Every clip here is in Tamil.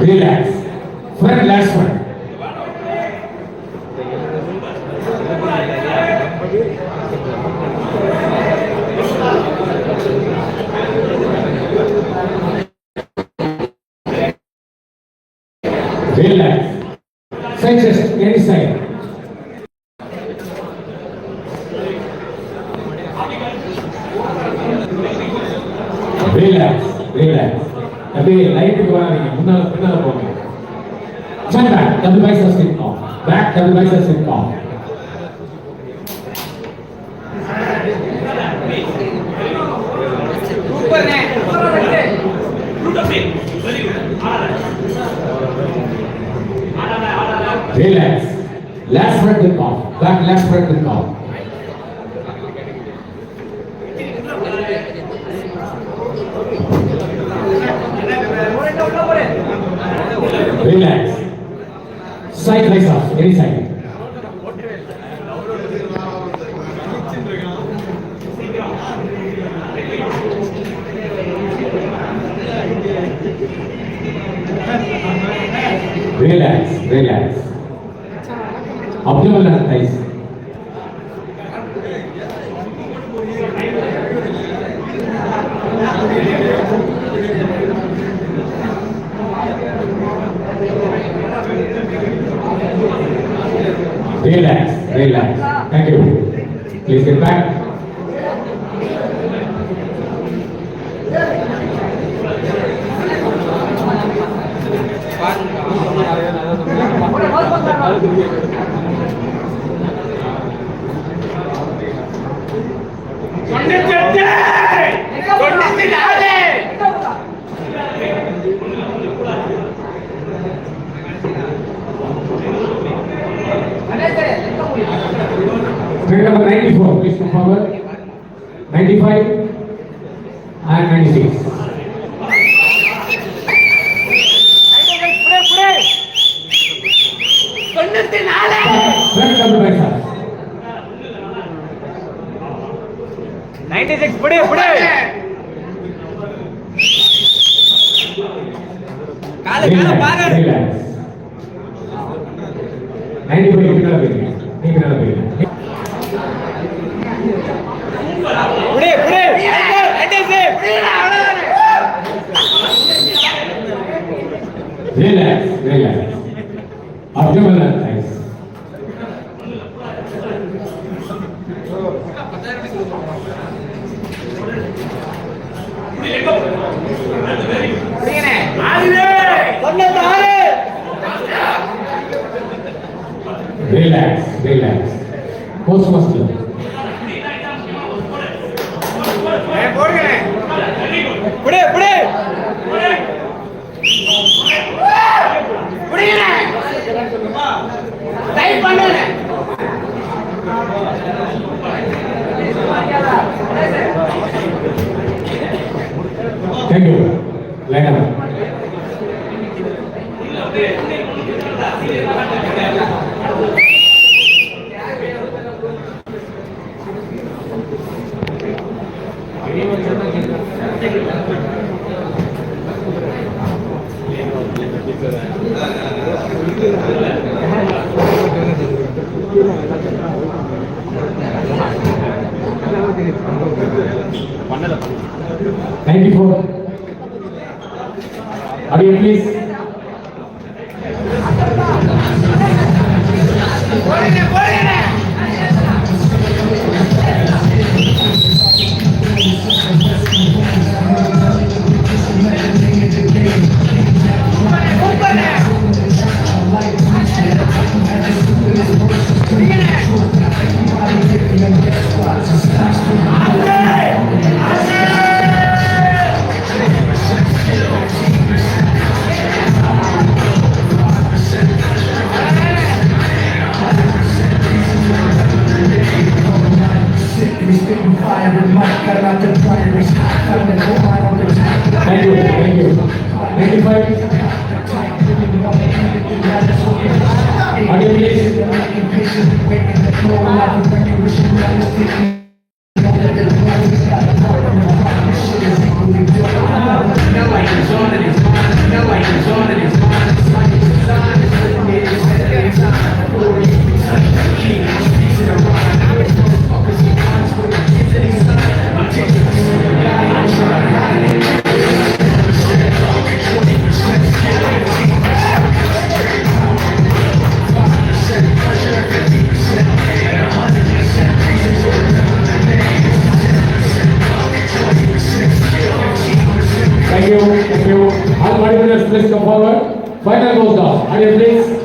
Relax. friend last one. Relax. Side chest, any side. Relax relax அப்படியே லைட்டுக்கு வராதீங்க முன்னால பின்னால போங்க Turn back, double biceps sit off. Back, double biceps sit off. Relax. Last front and off. Back, left front and off. Relax. Side face off, any side. relax, relax. Thank you. Please sit back. Pandit पंडित நாலு Grade number 94, please come forward. 95 and 96. தொண்ணூத்தி நாலு Front double biceps. Ninety six Relax, relax. Abdominal and thighs. தொண்ணூத்தாறு Relax, relax. Post டைப் பண்ணுங்க Thank you. Thank you for. Audio please. Fire and mic, got out the priorities. مش مالك you, thank you. All participants, please come forward. Final goes down. Are you please?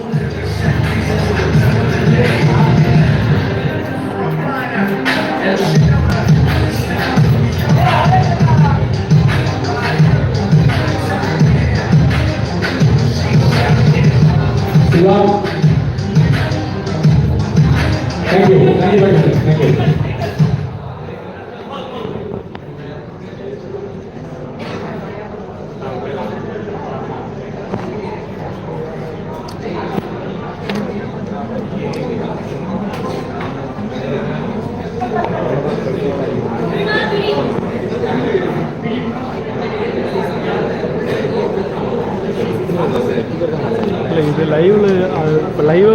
Thank you, thank you very much, thank you. இப்போ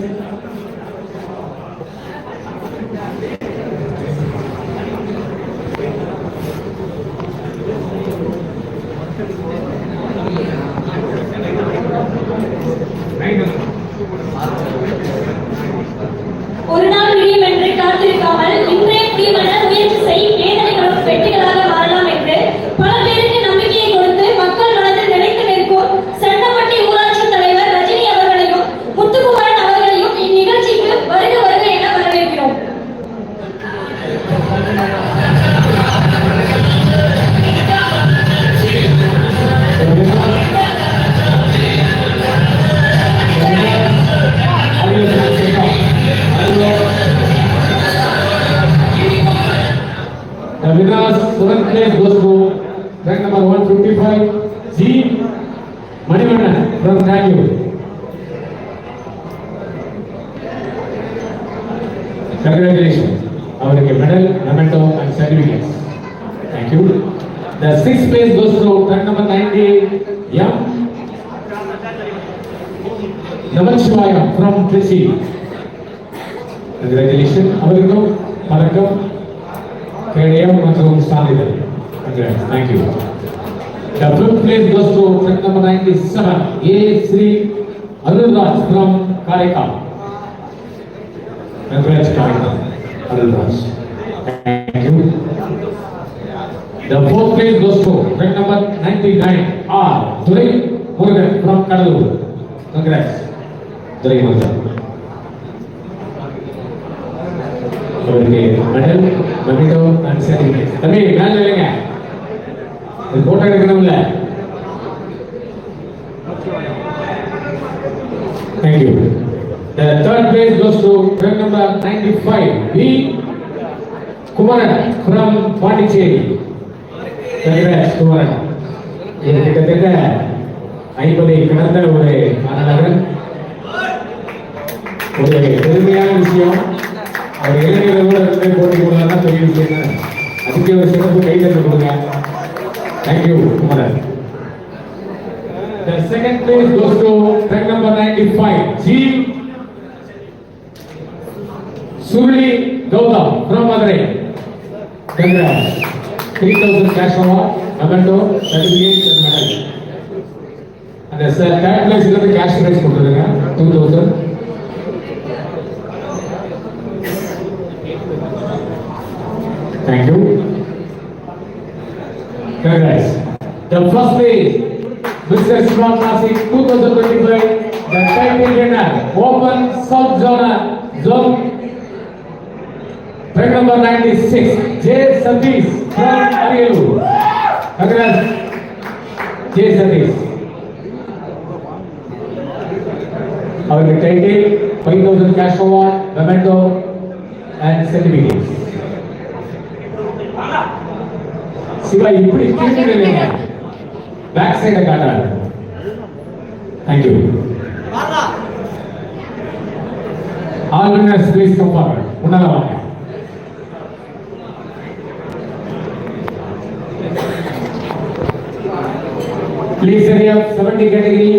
rank number one fifty-five, G. Manivannan from Kanyu. Congratulations. அவருக்கு medal memento and certificates thank you the six place goes to run number ninety M Namasivayam from Trichy congratulation அவருக்கும் பதக்கம் கேடயம் மற்றும் சான்றிதழ் congrats thank you The fifth place goes to track number 97, A. Sri Anuraj from Karika. Congrats, Karika. Anuraj. Thank you. The fourth place goes to track number 99, R. Durai Murugan from Kadalur. Congrats, Durai Murugan. Okay, medal, medal, and certificate. तभी मैच लेंगे போட்டோ எடுக்கணும்ல Thank you. The third place goes to track number 95, B. Kumaran from Pondicherry. Congrats, Kumaran. இது கிட்டத்தட்ட ஐம்பதை கடந்த ஒரு மாணவர்கள் ஒரு பெருமையான விஷயம் அவர் இளைஞர்களோட இருந்து போட்டி போடலாம் பெரிய விஷயம் தான் ஒரு சிறப்பு கைதட்டு கொடுங்க Thank you, Kumaran. The second place goes to track number 95, Jeev Surli Gautam from Madurai. Congrats. 3000 cash award, number two, certificate and medal. And the third place is the cash prize, 2000. Thank you. first place, Mr. Smart Classic 2025, the title winner, Open South Zone, Zone, track number 96, J. Satish from Arielu. Congrats, J. Satish. அவருக்கு title five thousand cash award memento and certificates Siva இப்படி திரும்பி ಬ್ಯಾಕ್ ಸೈಡ್ ಕಾಟ thank you all winners please come forward ಮುನ್ನಲ ವಾಕ್ಯ Please hurry up, 70 category,